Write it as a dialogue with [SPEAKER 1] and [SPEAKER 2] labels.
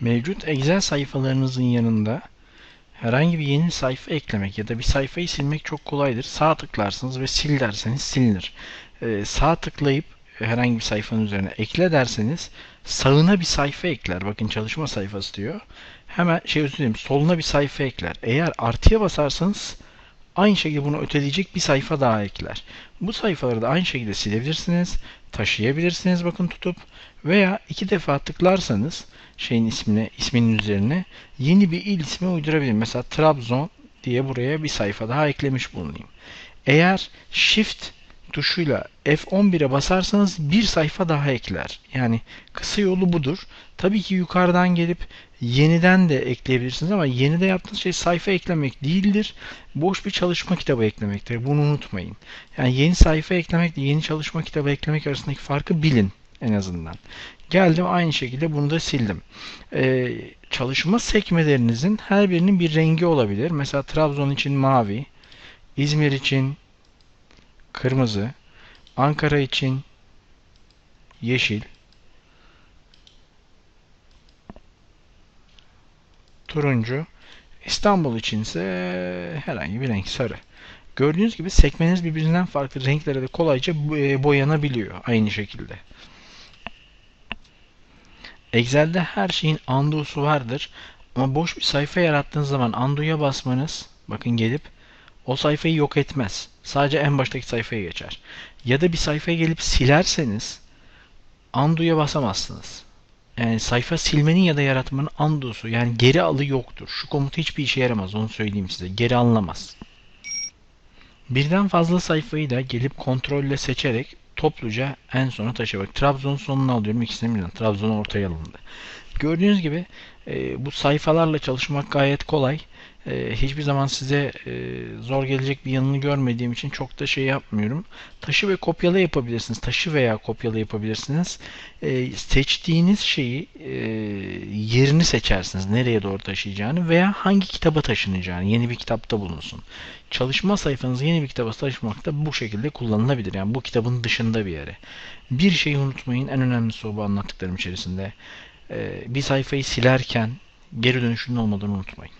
[SPEAKER 1] Mevcut Excel sayfalarınızın yanında herhangi bir yeni sayfa eklemek ya da bir sayfayı silmek çok kolaydır. Sağ tıklarsınız ve sil derseniz silinir. Ee, sağ tıklayıp herhangi bir sayfanın üzerine ekle derseniz sağına bir sayfa ekler. Bakın çalışma sayfası diyor. Hemen şey özür dilerim soluna bir sayfa ekler. Eğer artıya basarsanız aynı şekilde bunu öteleyecek bir sayfa daha ekler. Bu sayfaları da aynı şekilde silebilirsiniz, taşıyabilirsiniz bakın tutup veya iki defa tıklarsanız şeyin ismine, isminin üzerine yeni bir il ismi uydurabilirim. Mesela Trabzon diye buraya bir sayfa daha eklemiş bulunayım. Eğer Shift tuşuyla F11'e basarsanız bir sayfa daha ekler. Yani kısa yolu budur. Tabii ki yukarıdan gelip yeniden de ekleyebilirsiniz ama yenide yaptığınız şey sayfa eklemek değildir. Boş bir çalışma kitabı eklemektir. Bunu unutmayın. Yani yeni sayfa eklemekle yeni çalışma kitabı eklemek arasındaki farkı bilin en azından. Geldim aynı şekilde bunu da sildim. Ee, çalışma sekmelerinizin her birinin bir rengi olabilir. Mesela Trabzon için mavi, İzmir için kırmızı, Ankara için yeşil, turuncu, İstanbul için ise herhangi bir renk sarı. Gördüğünüz gibi sekmeniz birbirinden farklı renklere de kolayca e, boyanabiliyor aynı şekilde. Excel'de her şeyin undo'su vardır. Ama boş bir sayfa yarattığınız zaman undo'ya basmanız bakın gelip o sayfayı yok etmez. Sadece en baştaki sayfaya geçer. Ya da bir sayfaya gelip silerseniz undo'ya basamazsınız. Yani sayfa silmenin ya da yaratmanın undo'su yani geri alı yoktur. Şu komut hiçbir işe yaramaz onu söyleyeyim size. Geri alınamaz. Birden fazla sayfayı da gelip kontrolle seçerek topluca en sona taşımak. Trabzon sonuna alıyorum ikisini birden. Trabzon ortaya alındı. Gördüğünüz gibi e, bu sayfalarla çalışmak gayet kolay. E, hiçbir zaman size e, zor gelecek bir yanını görmediğim için çok da şey yapmıyorum. Taşı ve kopyala yapabilirsiniz. Taşı veya kopyala yapabilirsiniz. E, seçtiğiniz şeyi e, yerini seçersiniz. Nereye doğru taşıyacağını veya hangi kitaba taşınacağını. Yeni bir kitapta bulunsun. Çalışma sayfanızı yeni bir kitaba taşımak da bu şekilde kullanılabilir. Yani bu kitabın dışında bir yere. Bir şeyi unutmayın. En önemlisi o bu anlattıklarım içerisinde. E, bir sayfayı silerken geri dönüşünün olmadığını unutmayın.